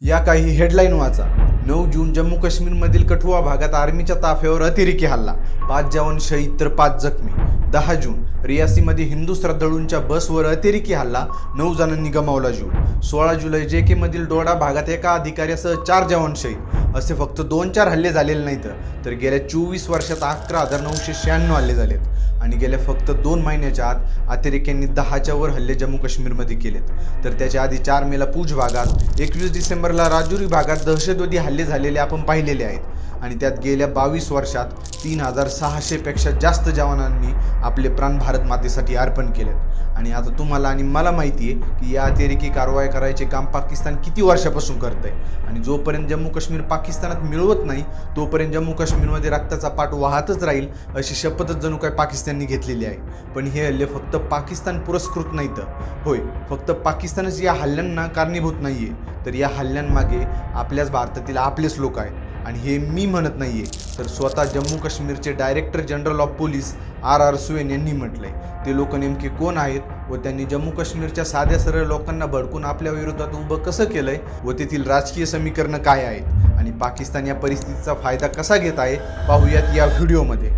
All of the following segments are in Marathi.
या काही हेडलाईन वाचा. नऊ जून जम्मू काश्मीरमधील कठुआ भागात आर्मीच्या ताफ्यावर अतिरेकी हल्ला. पाच जवान शहीद तर पाच जखमी. दहा जून रियासीमध्ये हिंदू श्रद्धाळूंच्या बसवर अतिरेकी हल्ला नऊ जणांनी गमावला जीव. सोळा जुलै जे के मधील डोडा भागात एका अधिकाऱ्यासह चार जवान शहीद. असे फक्त दोन चार हल्ले झालेले नाहीत तर गेल्या चोवीस वर्षात अकरा हजार नऊशे शहाण्णव हल्ले झालेत. आणि गेल्या फक्त दोन महिन्याच्या आत अतिरेक्यांनी दहाच्या वर हल्ले जम्मू काश्मीरमध्ये केलेत. तर त्याच्या आधी चार मेला पूज भागात एकवीस डिसेंबरला राजुरी भागात दहशतवादी हल्ले झालेले आपण पाहिलेले आहेत. आणि त्यात गेल्या बावीस वर्षात तीन हजार सहाशेपेक्षा जास्त जवानांनी आपले प्राण भारत मातेसाठी अर्पण केलेत. आणि आता तुम्हाला आणि मला माहिती आहे की या अतिरेकी कारवाई करायचे काम पाकिस्तान किती वर्षापासून करत आहे आणि जोपर्यंत जम्मू काश्मीर पाकिस्तानात मिळवत नाही तोपर्यंत जम्मू काश्मीरमध्ये रक्ताचा पाठ वाहतच राहील अशी शपथच जणू काय पाकिस्तानने घेतलेली आहे. पण हे हल्ले फक्त पाकिस्तान पुरस्कृत नाही तर होय फक्त पाकिस्तानच या हल्ल्यांना कारणीभूत नाही आहे तर या हल्ल्यांमागे आपल्याच भारतातील आपलेच लोक आहेत. आणि हे मी म्हणत नाही आहे तर स्वतः जम्मू काश्मीरचे director general of police R R Swain यांनी म्हटलंय. ते लोक नेमके कोण आहेत व त्यांनी जम्मू काश्मीरच्या साध्या सरळ लोकांना भडकून आपल्या विरोधात उभं कसं केलंय व तेथील राजकीय समीकरणं काय आहेत? आणि पाकिस्तान या परिस्थितीचा फायदा कसा घेत आहे? पाहूयात या व्हिडिओमध्ये.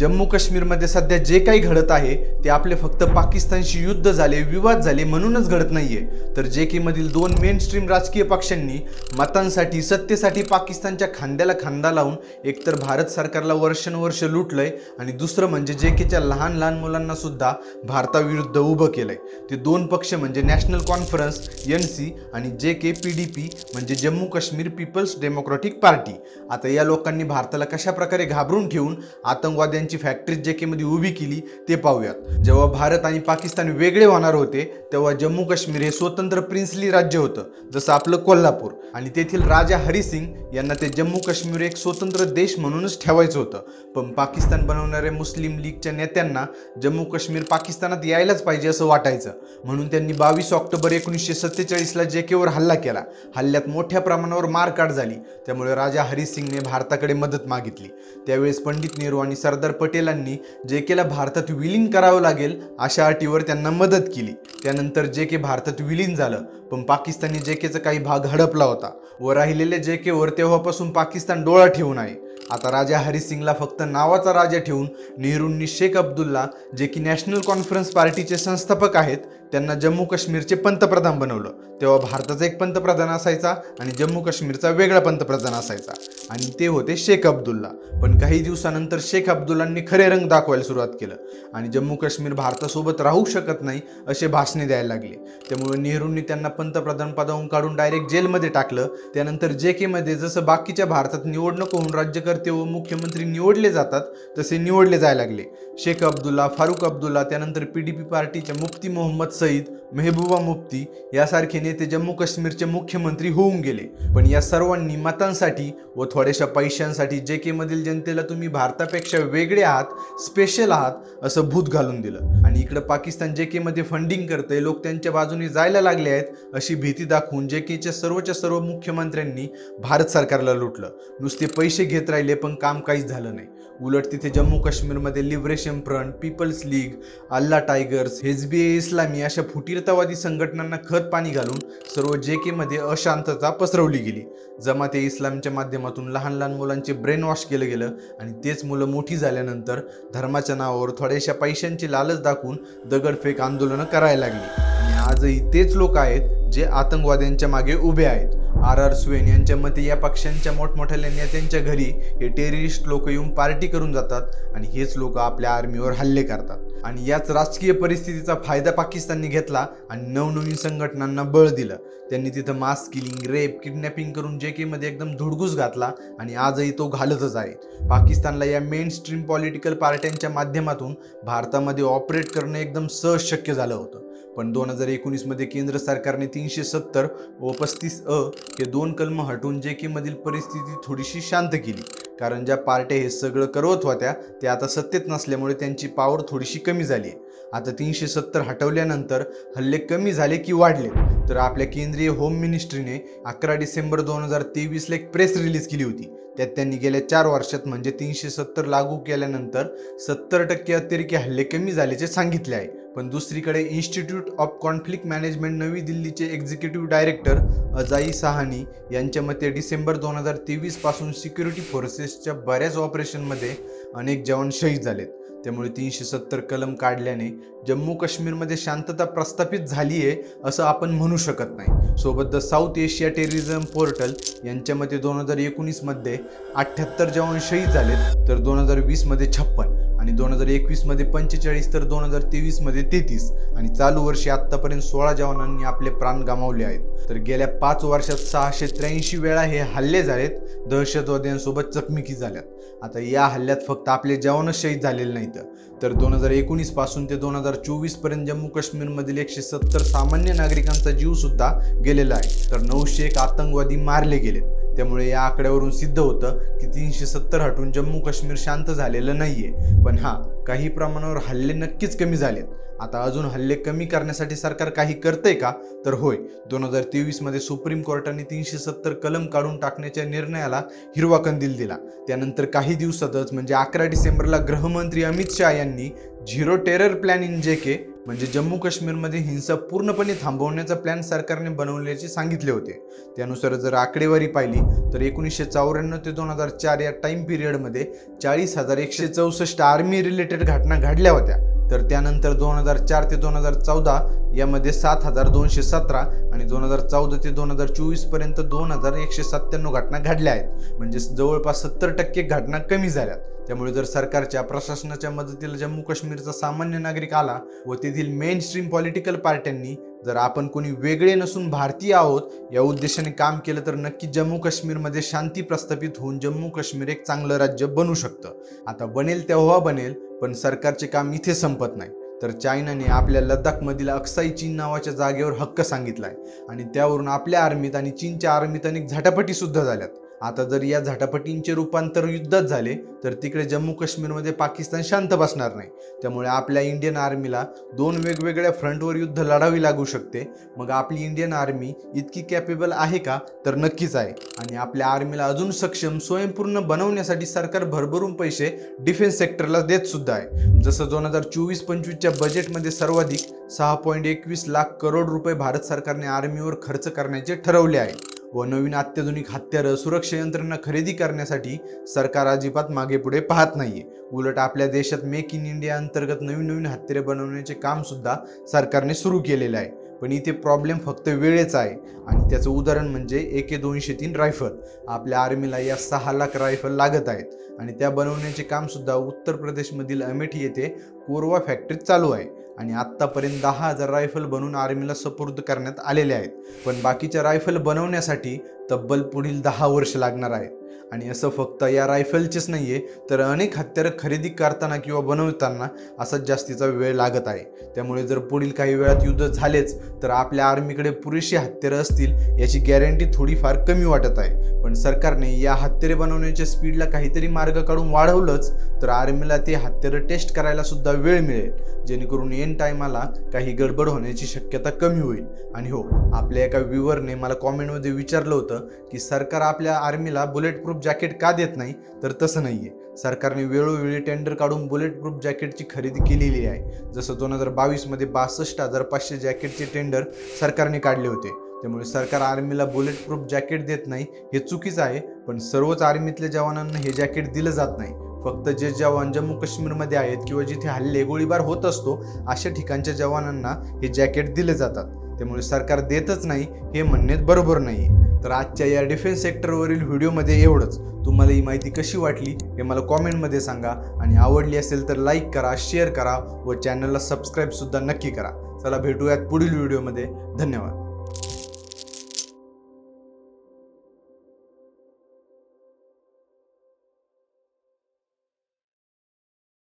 जम्मू काश्मीरमध्ये सध्या जे काही घडत आहे ते आपले फक्त पाकिस्तानशी युद्ध झाले विवाद झाले म्हणूनच घडत नाहीये. तर जे के मधील दोन मेन स्ट्रीम राजकीय पक्षांनी मतांसाठी सत्तेसाठी पाकिस्तानच्या खांद्याला खांदा लावून एकतर भारत सरकारला वर्षानुवर्ष लुटलंय आणि दुसरं म्हणजे जे केच्या लहान लहान मुलांना सुद्धा भारताविरुद्ध उभं केलंय. ते दोन पक्ष म्हणजे नॅशनल कॉन्फरन्स एन सी आणि जे के पी डी पी म्हणजे Jammu Kashmir People's Democratic Party आता या लोकांनी भारताला कशा प्रकारे घाबरून ठेवून आतंकवाद्यांच्या फॅक्टरी जे केमध्ये उभी केली ते पाहूयात. जेव्हा भारत आणि पाकिस्तान वेगळे होणार होते तेव्हा जम्मू काश्मीर हे स्वतंत्र प्रिन्सली राज्य होतं जसं आपलं कोल्हापूर. आणि तेथील राजा हरिसिंग यांना ते जम्मू काश्मीर एक स्वतंत्र देश म्हणूनच ठेवायचं होतं. पण पाकिस्तान बनवणाऱ्या मुस्लिम लीगच्या नेत्यांना जम्मू काश्मीर पाकिस्तानात यायलाच पाहिजे असं वाटायचं. म्हणून त्यांनी बावीस ऑक्टोबर एकोणीसशे सत्तेचाळीसला जेकेवर हल्ला केला. हल्ल्यात मोठ्या प्रमाणावर मारकाट झाली. त्यामुळे राजा हरिसिंगने भारताकडे मदत मागितली. त्यावेळेस पंडित नेहरू आणि सरदार पटेलांनी जे केला भारतात विलीन करावं लागेल अशा अटीवर त्यांना मदत केली. त्यानंतर जे के भारतात विलीन झालं पण पाकिस्तानी जे केचा काही भाग हडपला होता व राहिलेल्या जे केवर तेव्हापासून पाकिस्तान डोळा ठेवून आहे. आता राजा हरिसिंगला फक्त नावाचा राजा ठेवून नेहरूंनी शेख अब्दुल्ला जे की नॅशनल कॉन्फरन्स पार्टीचे संस्थापक आहेत त्यांना जम्मू काश्मीरचे पंतप्रधान बनवलं. तेव्हा भारताचा एक पंतप्रधान असायचा आणि जम्मू काश्मीरचा वेगळा पंतप्रधान असायचा. आणि ते होते शेख अब्दुल्ला. पण काही दिवसानंतर शेख अब्दुल्लांनी खरे रंग दाखवायला सुरुवात केलं. आणि जम्मू काश्मीर भारतासोबत राहू शकत नाही असे भाषणे द्यायला लागले. त्यामुळे नेहरूंनी त्यांना पंतप्रधान पदावरून काढून डायरेक्ट जेलमध्ये टाकलं. त्यानंतर जे केमध्ये जसं बाकीच्या भारतात निवडणूक होऊन कार्यकर्ते व मुख्यमंत्री निवडले जातात तसे निवडले जायला लागले. शेख अब्दुल्ला फारुख अब्दुल्ला त्यानंतर पी डी पी पार्टीच्या मुफ्ती मोहम्मद सईद मेहबूबा मुफ्ती यासारखे नेते जम्मू काश्मीरचे मुख्यमंत्री होऊन गेले. पण या सर्वांनी मतांसाठी व थोड्याशा पैशांसाठी जे के मधील जनतेला तुम्ही भारतापेक्षा वेगळे आहात स्पेशल आहात असं भूत घालून दिलं. आणि इकडं पाकिस्तान जे के मध्ये फंडिंग करतंय लोक त्यांच्या बाजूने जायला लागले आहेत अशी भीती दाखवून जे केच्या सर्वच्या सर्व मुख्यमंत्र्यांनी भारत सरकारला लुटलं. नुसते पैसे घेत राहिले पण काम काहीच झालं नाही. उलट तिथे जम्मू काश्मीरमध्ये Liberation Front People's League Allah Tigers हेजबी इस्लामी अशा फुटीरतावादी संघटनांना खत पाणी घालून सर्व जे केमध्ये अशांतता पसरवली गेली. जमात ए इस्लामच्या माध्यमातून लहान लहान मुलांचे ब्रेन वॉश केलं गेलं आणि तेच मुलं मोठी झाल्यानंतर धर्माच्या नावावर थोड्याशा पैशांची लालच दाखवून दगडफेक आंदोलनं करायला लागली. आणि आजही तेच लोक आहेत जे आतंकवाद्यांच्या मागे उभे आहेत. आर आर स्वेन यांच्या मते या पक्षांच्या मोठमोठ्या नेत्यांच्या घरी हे टेररिस्ट लोक येऊन पार्टी करून जातात आणि हेच लोक आपल्या आर्मीवर हल्ले करतात. आणि याच राजकीय परिस्थितीचा फायदा पाकिस्तानने घेतला आणि नवनवीन संघटनांना बळ दिलं. त्यांनी तिथं मास किलिंग रेप किडनॅपिंग करून जे मध्ये एकदम धुडगूस घातला आणि आजही तो घालतच आहे. पाकिस्तानला या मेन स्ट्रीम पॉलिटिकल पार्ट्यांच्या माध्यमातून भारतामध्ये ऑपरेट करणं एकदम सहज शक्य झालं होतं. पण दोन हजार एकोणीसमध्ये केंद्र सरकारने तीनशे सत्तर व पस्तीस अ हे दोन कलम हटवून जे के मधील परिस्थिती थोडीशी शांत केली. कारण ज्या पार्ट्या हे सगळं करवत होत्या त्या आता सत्तेत नसल्यामुळे त्यांची पावर थोडीशी कमी झाली आहे. आता तीनशे सत्तर हटवल्यानंतर हल्ले कमी झाले की वाढले. तर आपल्या केंद्रीय होम मिनिस्ट्रीने अकरा डिसेंबर दोन हजार तेवीसला एक प्रेस रिलीज केली होती. त्यात त्यांनी गेल्या चार वर्षात म्हणजे तीनशे सत्तर लागू केल्यानंतर सत्तर टक्के अतिरेकी हल्ले कमी झाल्याचे सांगितले आहे. पण दुसरीकडे इन्स्टिट्यूट ऑफ कॉन्फ्लिक्ट मॅनेजमेंट नवी दिल्लीचे एक्झिक्युटिव्ह डायरेक्टर अजाई साहानी यांच्या मते डिसेंबर दोन हजार तेवीसपासून सिक्युरिटी फोर्सेसच्या बऱ्याच ऑपरेशनमध्ये अनेक जवान शहीद झालेत. त्यामुळे तीनशे सत्तर कलम काढल्याने जम्मू काश्मीरमध्ये शांतता प्रस्थापित झाली आहे असं आपण म्हणू शकत नाही. सोबत the South Asia Terrorism Portal यांच्या मते दोन हजार एकोणीसमध्ये अठ्ठ्याहत्तर जवान शहीद झालेत तर दोन हजार वीसमध्ये छप्पन. आणि दोन हजार एकवीसमध्ये पंचेचाळीस तर दोन हजार तेवीसमध्ये तेहतीस. आणि चालू वर्षी आत्तापर्यंत सोळा जवानांनी आपले प्राण गमावले आहेत. तर गेल्या पाच वर्षात सहाशे त्र्याऐंशी वेळा हे हल्ले झालेत. दहशतवाद्यांसोबत चकमकी झाल्यात. आता या हल्ल्यात फक्त आपले जवानच शहीद झालेले नाहीत. तर दोन हजार एकोणीसपासून ते दोन हजार चोवीसपर्यंत जम्मू काश्मीरमधील एकशे सत्तर सामान्य नागरिकांचा जीव सुद्धा गेलेला आहे. तर नऊशे एक आतंकवादी मारले गेलेत. त्यामुळे या आकड्यावरून सिद्ध होतं की तीनशे सत्तर हटून जम्मू काश्मीर शांत झालेलं नाहीये. पण हा काही प्रमाणावर हल्ले नक्कीच कमी झालेत. आता अजून हल्ले कमी करण्यासाठी सरकार काही करतंय का? तर होय दोन हजार तेवीसमध्ये सुप्रीम कोर्टाने तीनशे सत्तर कलम काढून टाकण्याच्या निर्णयाला हिरवा कंदील दिला. त्यानंतर काही दिवसातच म्हणजे अकरा डिसेंबरला गृहमंत्री अमित शहा यांनी झिरो टेरर प्लॅन इन जे के म्हणजे जम्मू काश्मीरमध्ये हिंसा पूर्णपणे थांबवण्याचा प्लॅन सरकारने बनवल्याचे सांगितले होते. त्यानुसार जर आकडेवारी पाहिली तर एकोणीसशे चौऱ्याण्णव ते दोन हजार चार या टाईम पिरियडमध्ये चाळीस हजार एकशे चौसष्ट आर्मी रिलेटेड घटना घडल्या होत्या. तर त्यानंतर दोन हजार चार ते दोन हजार चौदा यामध्ये सात हजार दोनशे सतरा आणि दोन हजार चौदा ते दोन हजार चोवीसपर्यंत दोन हजार एकशे सत्त्याण्णव घटना घडल्या आहेत. म्हणजे जवळपास सत्तर टक्के घटना कमी झाल्यात. त्यामुळे जर सरकारच्या प्रशासनाच्या मदतीला जम्मू काश्मीरचा सामान्य नागरिक आला व तेथील मेन स्ट्रीम पॉलिटिकल पार्ट्यांनी जर आपण कोणी वेगळे नसून भारतीय आहोत या उद्देशाने काम केलं तर नक्की जम्मू काश्मीरमध्ये शांती प्रस्थापित होऊन जम्मू काश्मीर एक चांगलं राज्य बनू शकतं. आता बनेल तेव्हा बनेल पण सरकारचे काम इथे संपत नाही. तर चायनाने आपल्या लडाखमधील अक्साई चीन नावाच्या जागेवर हक्क सांगितलाय. आणि त्यावरून आपल्या आर्मीत आणि चीनच्या आर्मीत अनेक झटापटी सुद्धा झाल्यात. आता जर या झटापटींचे रूपांतर युद्धात झाले तर तिकडे जम्मू काश्मीरमध्ये पाकिस्तान शांत बसणार नाही. त्यामुळे आपल्या इंडियन आर्मीला दोन वेगवेगळ्या फ्रंटवर युद्ध लढावी लागू शकते. मग आपली इंडियन आर्मी इतकी कॅपेबल आहे का? तर नक्कीच आहे. आणि आपल्या आर्मीला अजून सक्षम स्वयंपूर्ण बनवण्यासाठी सरकार भरभरून पैसे डिफेन्स सेक्टरला देत सुद्धा आहे. जसं दोन हजार चोवीस पंचवीसच्या बजेटमध्ये सर्वाधिक सहा पॉईंट एकवीस लाख करोड रुपये भारत सरकारने आर्मीवर खर्च करण्याचे ठरवले आहे. व नवीन अत्याधुनिक हत्यारं सुरक्षा यंत्रणा खरेदी करण्यासाठी सरकार अजिबात मागे पुढे पाहत नाहीये. उलट आपल्या देशात मेक इन इंडिया अंतर्गत नवीन नवीन हत्यारे बनवण्याचे काम सुद्धा सरकारने सुरू केलेलं आहे. पण इथे प्रॉब्लेम फक्त वेळेचा आहे. आणि त्याचं उदाहरण म्हणजे ए के दोनशे तीन रायफल. आपल्या आर्मीला या सहा लाख रायफल लागत आहेत. आणि त्या बनवण्याचे कामसुद्धा उत्तर प्रदेशमधील अमेठी येथे कोरवा फॅक्टरीत चालू आहे. आणि आत्तापर्यंत दहा हजार रायफल बनवून आर्मीला सपूर्द करण्यात आलेले आहेत. पण बाकीच्या रायफल बनवण्यासाठी तब्बल पुढील दहा वर्ष लागणार आहेत. आणि असं फक्त या रायफलचेच नाही आहे तर अनेक हत्यारं खरेदी करताना किंवा बनवताना असाच जास्तीचा वेळ लागत आहे. त्यामुळे जर पुढील काही वेळात युद्ध झालेच तर आपल्या आर्मीकडे पुरेशी हत्यारं असतील याची गॅरंटी थोडीफार कमी वाटत आहे. पण सरकारने या हत्यारे बनवण्याच्या स्पीडला काहीतरी मार्ग काढून वाढवलंच तर आर्मीला ते हत्यारं टेस्ट करायला सुद्धा वेळ मिळेल जेणेकरून एन टायमाला काही गडबड होण्याची शक्यता कमी होईल. आणि हो आपल्या एका व्ह्युअरने मला कॉमेंटमध्ये विचारलं होतं की सरकार आपल्या आर्मीला बुलेट बुलेट प्रूफ जॅकेट का देत नाही तर तसं नाही आहे सरकारने वेळोवेळी टेंडर काढून बुलेट प्रूफ जॅकेटची खरेदी केलेली आहे. जसं दोन हजार बावीसमध्ये बासष्ट हजार पाचशे जॅकेटचे टेंडर सरकारने काढले होते. त्यामुळे सरकार आर्मीला बुलेट प्रूफ जॅकेट देत नाही हे चुकीचं आहे. पण सर्वच आर्मीतल्या जवानांना हे जॅकेट दिलं जात नाही. फक्त जे जवान जम्मू काश्मीरमध्ये आहेत किंवा जिथे हल्ले गोळीबार होत असतो अशा ठिकाणच्या जवानांना हे जॅकेट दिले जातात. त्यामुळे सरकार देतच नाही हे म्हणणे बरोबर नाही तर आजच्या या डिफेन्स सेक्टरवरील व्हिडिओमध्ये एवढंच. तुम्हाला ही माहिती कशी वाटली हे मला कॉमेंटमध्ये सांगा आणि आवडली असेल तर लाईक करा शेअर करा व चॅनलला सबस्क्राईबसुद्धा नक्की करा. चला भेटूयात पुढील व्हिडिओमध्ये धन्यवाद.